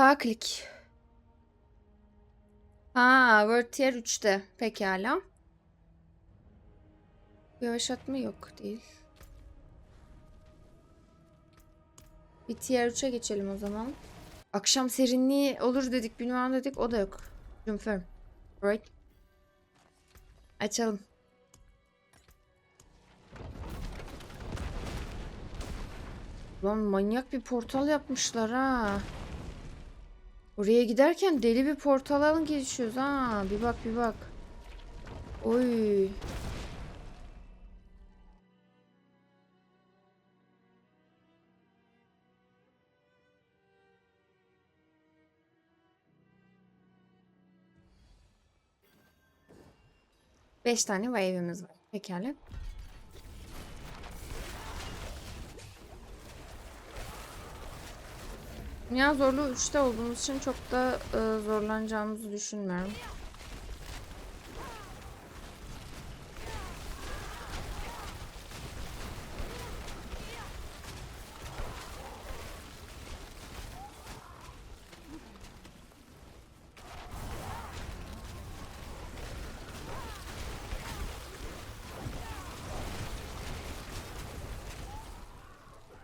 Sağ klik. Ha, Word Tier 3'te. Pekala. Yavaşlatma yok değil. Bir Tier 3'e geçelim o zaman. Akşam serinliği olur dedik, bilmem dedik. O da yok. Confirm. Right. Açalım. Lan manyak bir portal yapmışlar ha. Oraya giderken deli bir portaldan geçiyoruz ha. Bir bak bir bak. Oy. Beş tane wave'imiz var. Pekala. Dünya zorluğu 3'te olduğumuz için çok da e, zorlanacağımızı düşünmüyorum.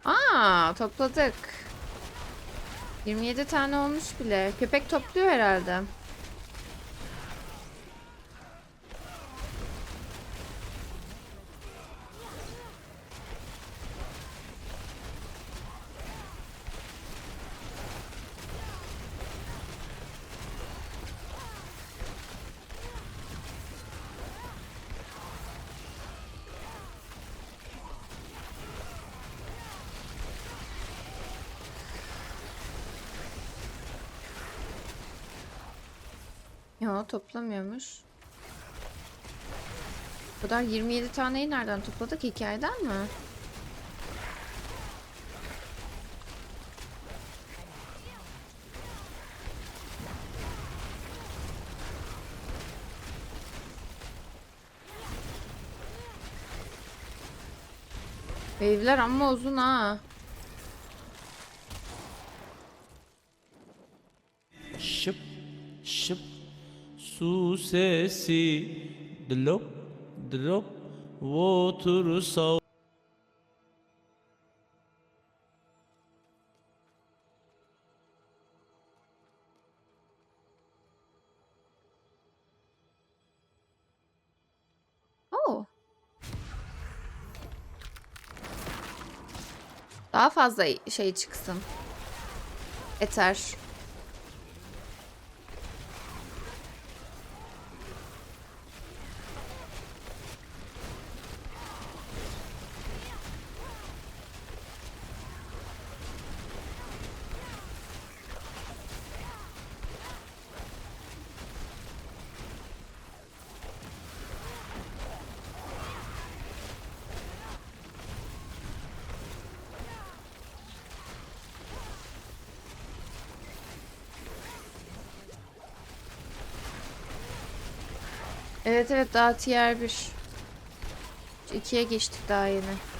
Aa, topladık. 27 tane olmuş bile. Köpek topluyor herhalde. Yo toplamıyormuş. Bu kadar 27 taneyi nereden topladık? Hikayeden mi? Wave'ler amma uzun ha. Su sesi drop drop water sound Oo. Daha fazla şey çıksın. Eter. Evet evet daha tier 1. 2'ye geçtik daha yeni.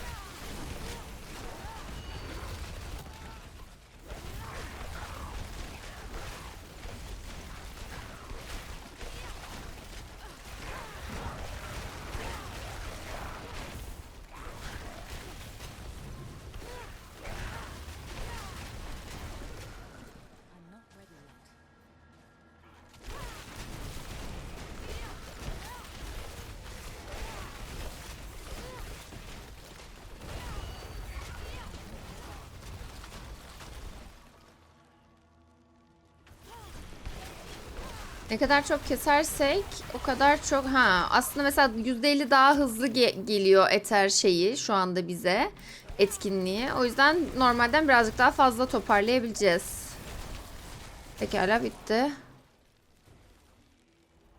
Ne kadar çok kesersek o kadar çok ha aslında mesela %50 daha hızlı ge- geliyor eter şeyi şu anda bize etkinliği. O yüzden normalden birazcık daha fazla toparlayabileceğiz. Pekala bitti.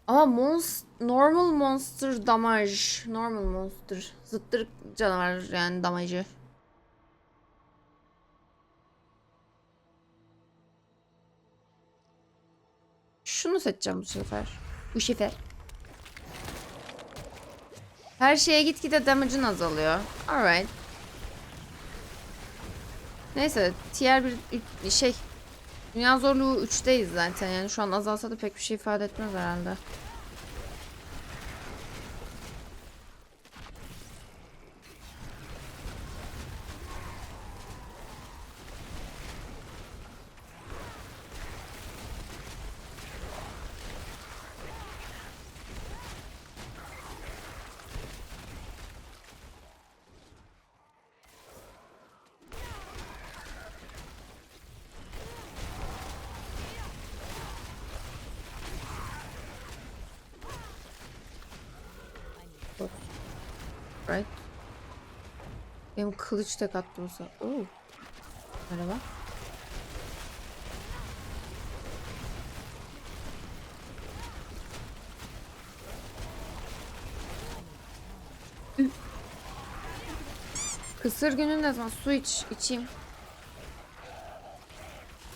Ama monst normal monster damage, normal monster zıttır canavar yani damajı. Şunu seçeceğim bu sefer. Bu sefer. Her şeye gitgide damage'ın azalıyor. Alright. Neyse tier bir şey Dünya zorluğu 3'teyiz zaten yani şu an azalsa da pek bir şey ifade etmez herhalde. Right. Benim kılıç tek attı olsa. Oo. Merhaba. Kısır günü ne zaman? Su iç, içeyim.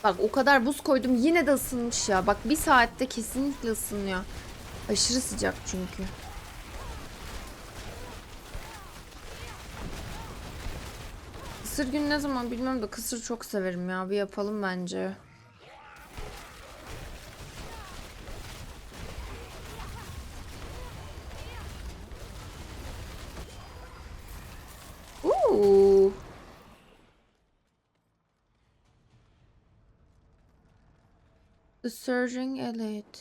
Bak o kadar buz koydum yine de ısınmış ya. Bak bir saatte kesinlikle ısınıyor. Aşırı sıcak çünkü. Kısır günü ne zaman bilmiyorum da kısır çok severim ya. Bir yapalım bence. Ooh. The Surging Elite.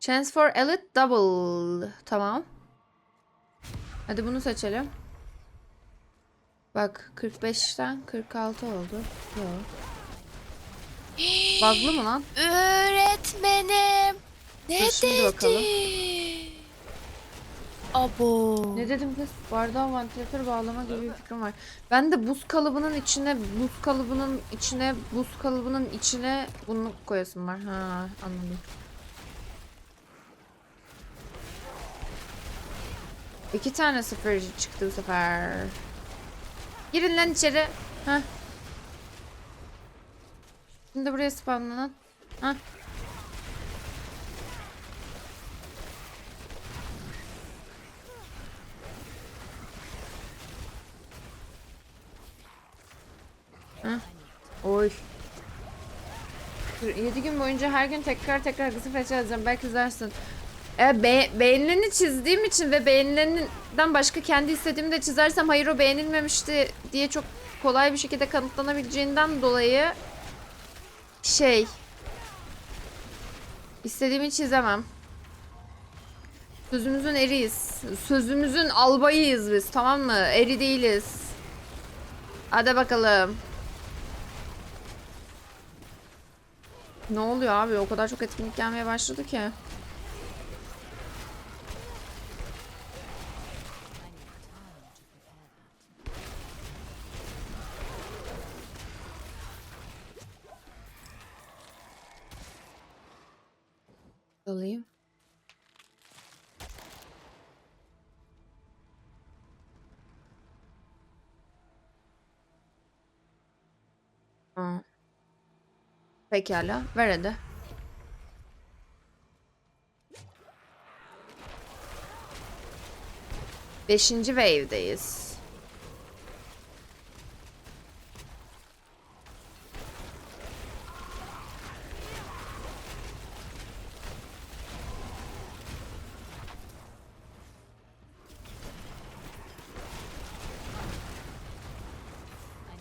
Chance for Elite Double. Tamam. Hadi bunu seçelim. Bak 45'ten 46 oldu. Yok. Bug'lı mı lan? Öğretmenim. Ne Dur şimdi dedi? bakalım. Abo. Ne dedim kız? Bardağa vantilatör bağlama gibi bir fikrim var. Ben de buz kalıbının içine, buz kalıbının içine, buz kalıbının içine bunu koyasım var. Ha, anladım. İki tane sıfır çıktı bu sefer. Girin lan içeri. Ha. Şimdi buraya spamlanın. Ha. Oy. 7 gün boyunca her gün tekrar tekrar kısa fetch yazacağım. Belki izlersin. E, be beğenilerini çizdiğim için ve beğenilerinden başka kendi istediğimi de çizersem hayır o beğenilmemişti diye çok kolay bir şekilde kanıtlanabileceğinden dolayı şey istediğimi çizemem. Sözümüzün eriyiz. Sözümüzün albayıyız biz tamam mı? Eri değiliz. Hadi bakalım. Ne oluyor abi? O kadar çok etkinlik gelmeye başladı ki. Pekala. Ver hadi. Beşinci wave'deyiz.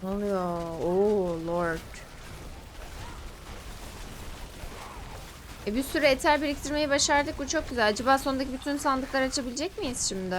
Ne oluyor? Oo E bir sürü eter biriktirmeyi başardık. Bu çok güzel. Acaba sondaki bütün sandıkları açabilecek miyiz şimdi?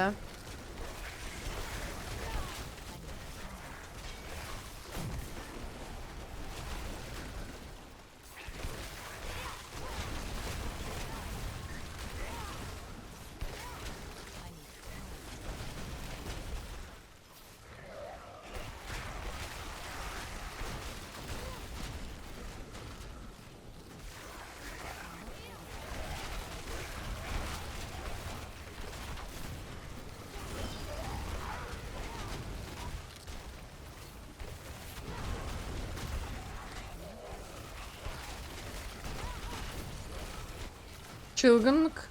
Çılgınlık.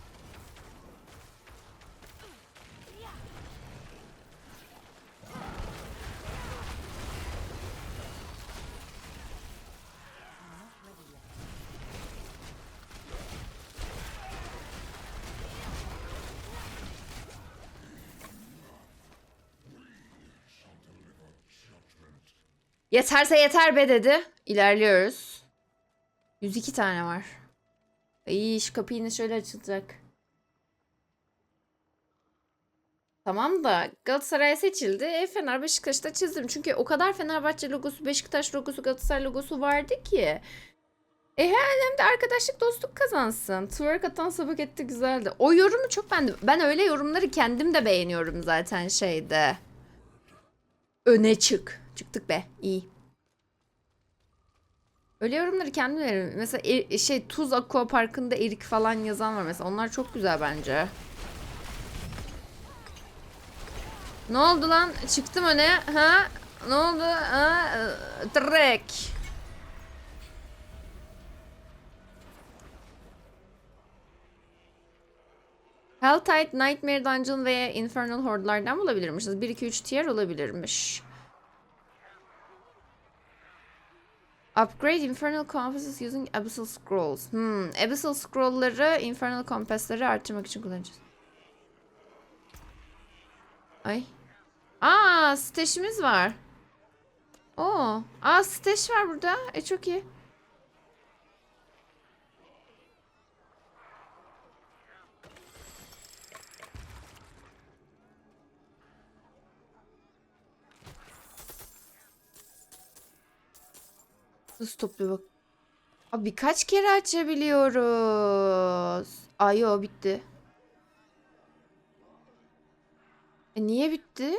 Yeterse yeter be dedi. İlerliyoruz. 102 tane var. İyi şu kapı yine şöyle açılacak. Tamam da Galatasaray seçildi. E, Fener Beşiktaş'ta çizdim. Çünkü o kadar Fenerbahçe logosu, Beşiktaş logosu, Galatasaray logosu vardı ki. E hem de arkadaşlık dostluk kazansın. Twerk atan sabık etti güzeldi. O yorumu çok ben ben öyle yorumları kendim de beğeniyorum zaten şeyde. Öne çık. Çıktık be. iyi. Öyle yorumları kendim veririm. Mesela er- şey Tuz Aqua Parkı'nda erik falan yazan var mesela. Onlar çok güzel bence. Ne oldu lan? Çıktım öne. Ha? Ne oldu? Ha? Trek. Helltide, Nightmare Dungeon veya Infernal Horde'lardan bulabilirmişiz. 1-2-3 tier olabilirmiş. Upgrade Infernal Compasses using Abyssal Scrolls. Hmm, Abyssal Scroll'ları Infernal Compass'ları arttırmak için kullanacağız. Ay. Aa, stash'imiz var. Oo. Aa, stash var burada. E çok iyi. Hız topluyor bak. Abi birkaç kere açabiliyoruz. Ay o bitti. E niye bitti?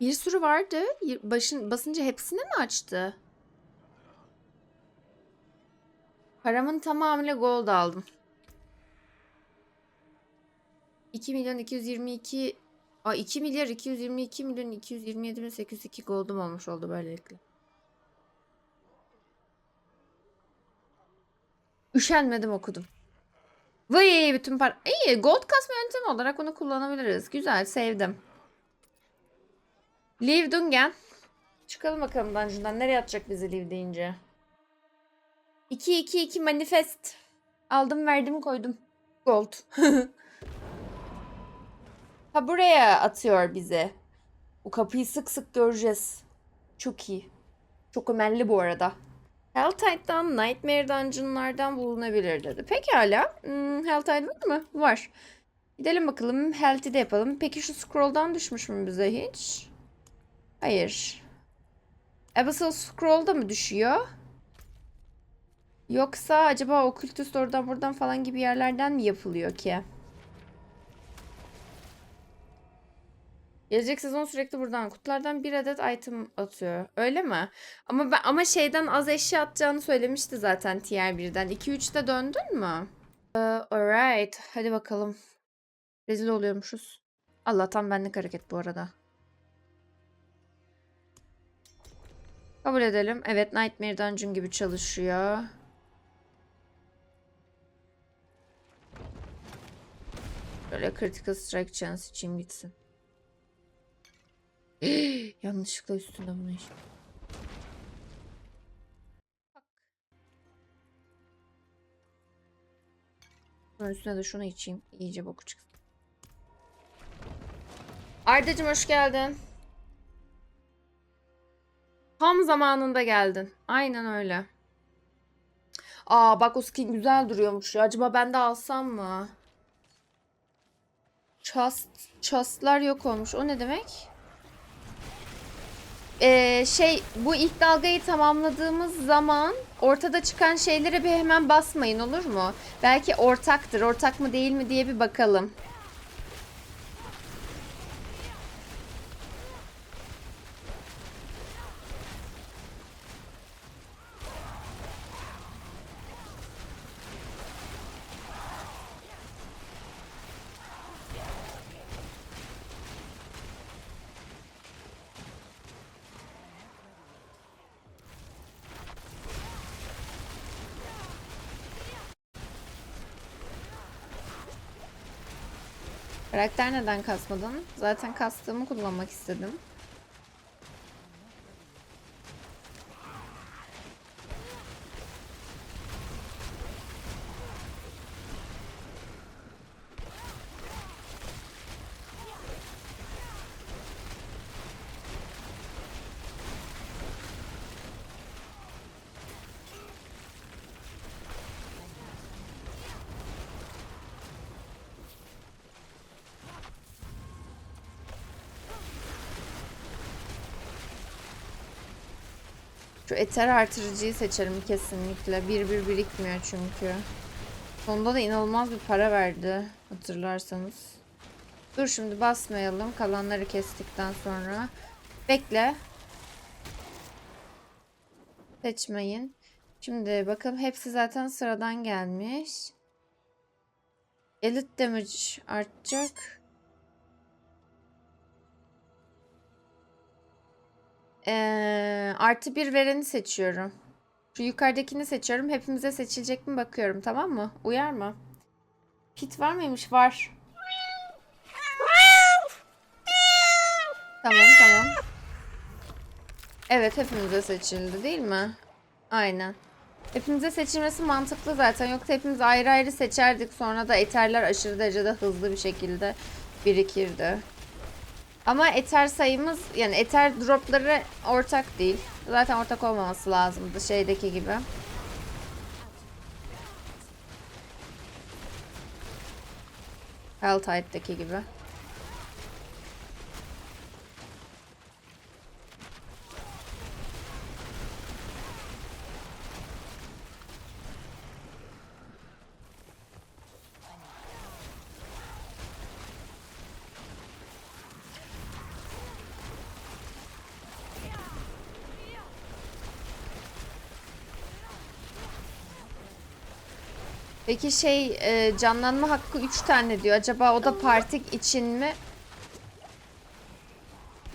Bir sürü vardı. Başın, basınca hepsini mi açtı? Paramın tamamıyla gold aldım. 2 milyon 222 Aa, 2 milyar 222 milyon 227 bin 802 gold'um olmuş oldu böylelikle. Üşenmedim okudum. Vay bütün para. İyi gold kasma yöntemi olarak onu kullanabiliriz. Güzel sevdim. Liv Dungen. Çıkalım bakalım dungeon'dan. Nereye atacak bizi Liv deyince? 2-2-2 manifest. Aldım verdim koydum. Gold. ha buraya atıyor bizi. Bu kapıyı sık sık göreceğiz. Çok iyi. Çok ömelli bu arada. Helltide'dan, Nightmare Dungeon'lardan bulunabilir dedi. Pekala. Hmm, Helltide var mı? Var. Gidelim bakalım. Helltide'de yapalım. Peki şu scroll'dan düşmüş mü bize hiç? Hayır. Abyssal Scroll'da mı düşüyor? Yoksa acaba okültüst oradan buradan falan gibi yerlerden mi yapılıyor ki? Gelecek sezon sürekli buradan kutulardan bir adet item atıyor. Öyle mi? Ama ben ama şeyden az eşya atacağını söylemişti zaten tier 1'den. 2-3'te döndün mü? Ee, alright. Hadi bakalım. Rezil oluyormuşuz. Allah'tan benlik hareket bu arada. Kabul edelim. Evet Nightmare Dungeon gibi çalışıyor. Böyle critical strike chance için gitsin. Yanlışlıkla üstünde bunu iş. Bunun üstüne de şunu içeyim. İyice boku çıksın. Ardacığım hoş geldin. Tam zamanında geldin. Aynen öyle. Aa bak o skin güzel duruyormuş. Acaba ben de alsam mı? Chast, chastlar yok olmuş. O ne demek? Ee, şey bu ilk dalgayı tamamladığımız zaman ortada çıkan şeylere bir hemen basmayın olur mu? Belki ortaktır. Ortak mı değil mi diye bir bakalım. Karakter neden kasmadın? Zaten kastığımı kullanmak istedim. Şu eter artırıcıyı seçerim kesinlikle. Bir bir birikmiyor çünkü. Sonunda da inanılmaz bir para verdi hatırlarsanız. Dur şimdi basmayalım kalanları kestikten sonra. Bekle. Seçmeyin. Şimdi bakalım hepsi zaten sıradan gelmiş. Elite damage artacak. Ee, artı bir vereni seçiyorum. Şu yukarıdakini seçiyorum. Hepimize seçilecek mi bakıyorum tamam mı? Uyar mı? Pit var mıymış? Var. Tamam tamam. Evet hepimize seçildi değil mi? Aynen. Hepimize seçilmesi mantıklı zaten. Yoksa hepimiz ayrı ayrı seçerdik. Sonra da eterler aşırı derecede hızlı bir şekilde birikirdi. Ama eter sayımız yani eter dropları ortak değil. Zaten ortak olmaması lazımdı şeydeki gibi. Helltide'deki gibi. Peki şey e, canlanma hakkı 3 tane diyor. Acaba o da partik için mi?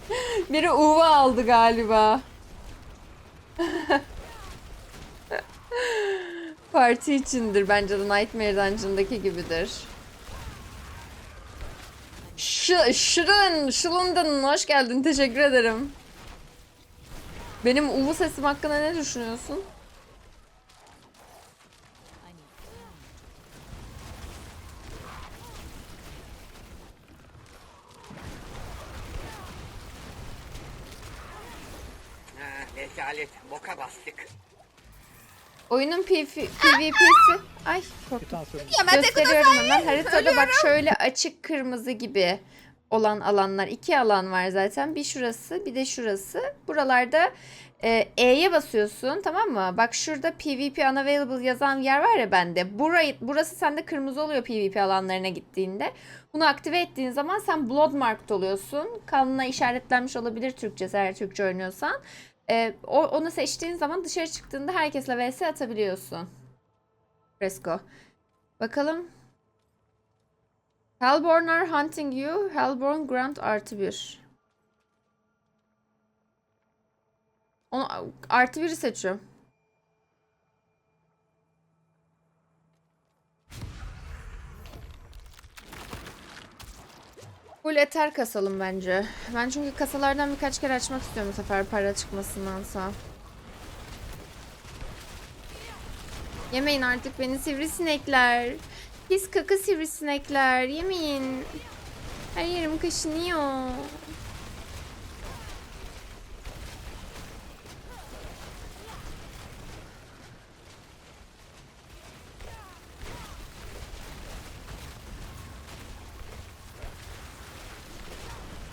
Biri uva aldı galiba. Parti içindir bence de Nightmare Dungeon'daki gibidir. Şırın, Şılındın hoş geldin teşekkür ederim. Benim uvu sesim hakkında ne düşünüyorsun? Oyunun PV PvP'si ay korktum. Gösteriyorum hemen. Haritada bak şöyle açık kırmızı gibi olan alanlar. iki alan var zaten. Bir şurası bir de şurası. Buralarda e, E'ye basıyorsun tamam mı? Bak şurada PvP unavailable yazan yer var ya bende. Burayı, burası sende kırmızı oluyor PvP alanlarına gittiğinde. Bunu aktive ettiğin zaman sen Blood Marked oluyorsun. Kanına işaretlenmiş olabilir Türkçesi eğer Türkçe oynuyorsan. E, o, onu seçtiğin zaman dışarı çıktığında herkesle vs atabiliyorsun. Fresco. Bakalım. Hellborn are hunting you. Hellborn grant artı bir. Onu artı biri seçiyorum. Full eter kasalım bence. Ben çünkü kasalardan birkaç kere açmak istiyorum bu sefer para çıkmasındansa. Yemeyin artık beni sivrisinekler. Pis kaka sivrisinekler. Yemeyin. Her yerim kaşınıyor.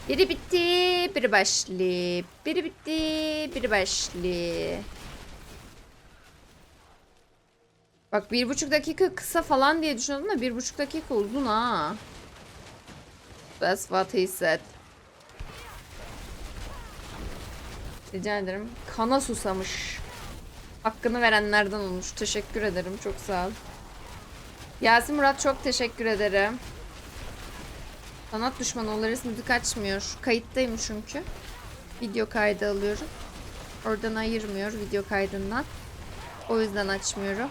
Biri bitti, biri başlı. Biri bitti, biri başlı. Bak bir buçuk dakika kısa falan diye düşünüyordum da bir buçuk dakika uzun ha. That's what he said. Rica ederim. Kana susamış. Hakkını verenlerden olmuş. Teşekkür ederim. Çok sağ ol. Yasin Murat çok teşekkür ederim. Sanat düşmanı Olarız müzik açmıyor. Kayıttayım çünkü. Video kaydı alıyorum. Oradan ayırmıyor video kaydından. O yüzden açmıyorum.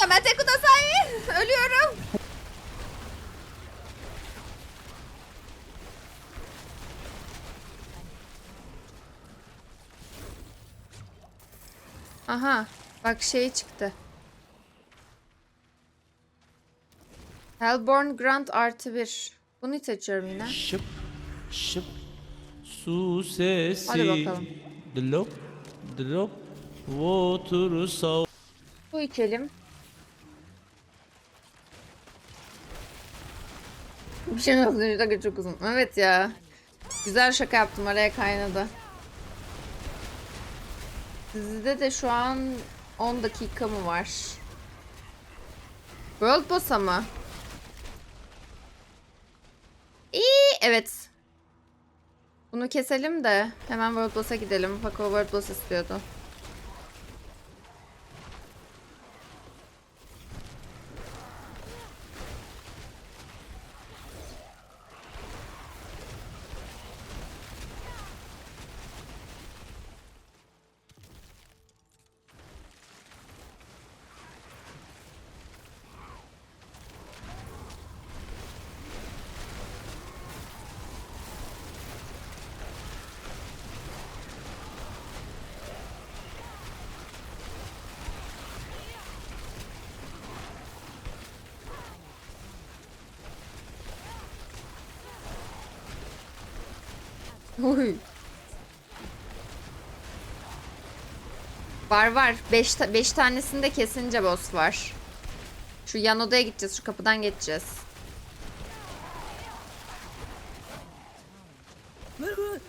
Yamete kudasai! Ölüyorum. Aha. Bak şey çıktı. Hellborn Grant artı bir. Bunu hiç açıyorum yine. Şıp. Şıp. Su sesi. Hadi bakalım. Drop. Drop. Water sound. Bu içelim. Bir şey olsun çok uzun. Evet ya. Güzel şaka yaptım araya kaynadı. Sizde de şu an 10 dakika mı var? World Boss'a mı? İyi, evet. Bunu keselim de hemen World Boss'a gidelim. Paco World Boss istiyordu. Oy. Var var. 5 ta- beş tanesinde kesince boss var. Şu yan odaya gideceğiz. Şu kapıdan geçeceğiz.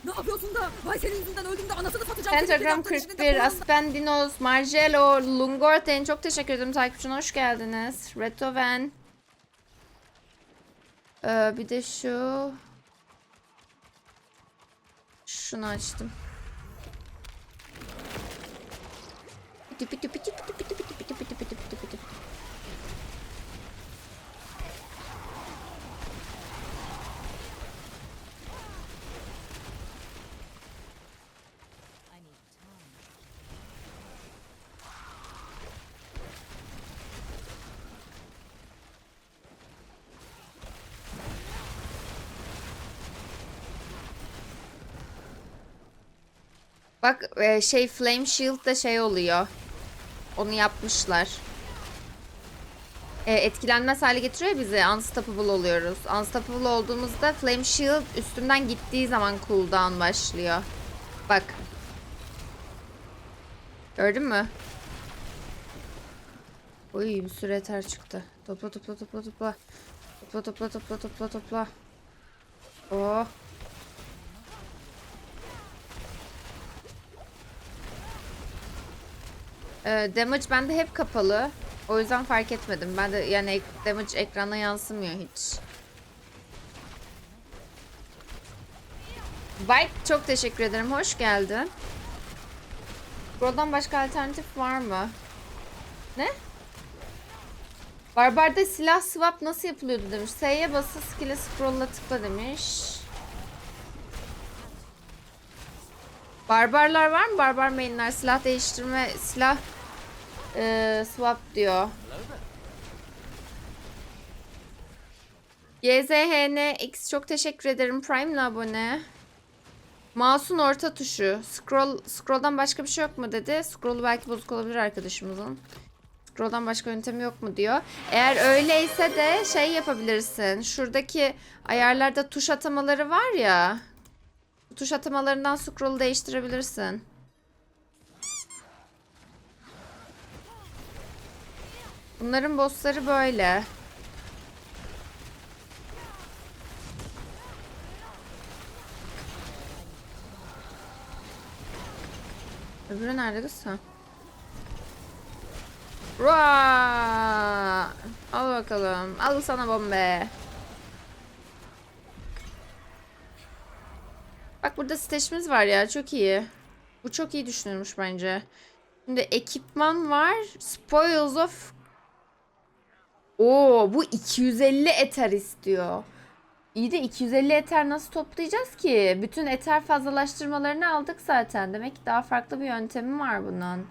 Ne yapıyorsun da? Vay senin yüzünden öldüm de anasını satacağım. Pentagram 41, Aspendinos, Margelo, Lungorten çok teşekkür ederim takipçine hoş geldiniz. Retoven. Ee, bir de şu. Piti piti piti. Bak e, şey Flame Shield da şey oluyor. Onu yapmışlar. E, etkilenmez hale getiriyor bizi. Unstoppable oluyoruz. Unstoppable olduğumuzda Flame Shield üstümden gittiği zaman cooldown başlıyor. Bak. Gördün mü? Uy bir sürü eter çıktı. Topla topla topla topla. Topla topla topla topla topla. Oh. Ee, damage bende hep kapalı. O yüzden fark etmedim. Ben de yani damage ekrana yansımıyor hiç. Bike çok teşekkür ederim. Hoş geldin. Buradan başka alternatif var mı? Ne? Barbarda silah swap nasıl yapılıyordu demiş. S'ye basılı skill'e scroll'la tıkla demiş. Barbarlar var mı? Barbar mainler silah değiştirme silah eee, swap diyor. YZHNX çok teşekkür ederim. Prime'la abone. Mouse'un orta tuşu. Scroll scroll'dan başka bir şey yok mu dedi. Scroll'u belki bozuk olabilir arkadaşımızın. Scroll'dan başka yöntemi yok mu diyor. Eğer öyleyse de şey yapabilirsin. Şuradaki ayarlarda tuş atamaları var ya. Tuş atamalarından scroll'u değiştirebilirsin. Bunların bossları böyle. Öbürü nerede kız sen? Ruaa! Al bakalım. Al sana bombe. Bak burada stajımız var ya. Çok iyi. Bu çok iyi düşünülmüş bence. Şimdi ekipman var. Spoils of... Oo, bu 250 eter istiyor. İyi de 250 eter nasıl toplayacağız ki? Bütün eter fazlalaştırmalarını aldık zaten. Demek ki daha farklı bir yöntemi var bunun.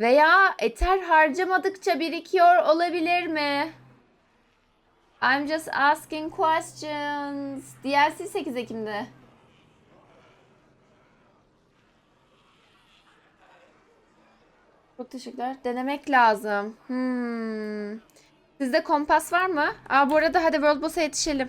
Veya eter harcamadıkça birikiyor olabilir mi? I'm just asking questions. DLC 8 Ekim'de. Çok teşekkürler. Denemek lazım. Hmm. Sizde kompas var mı? Aa bu arada hadi World Boss'a yetişelim.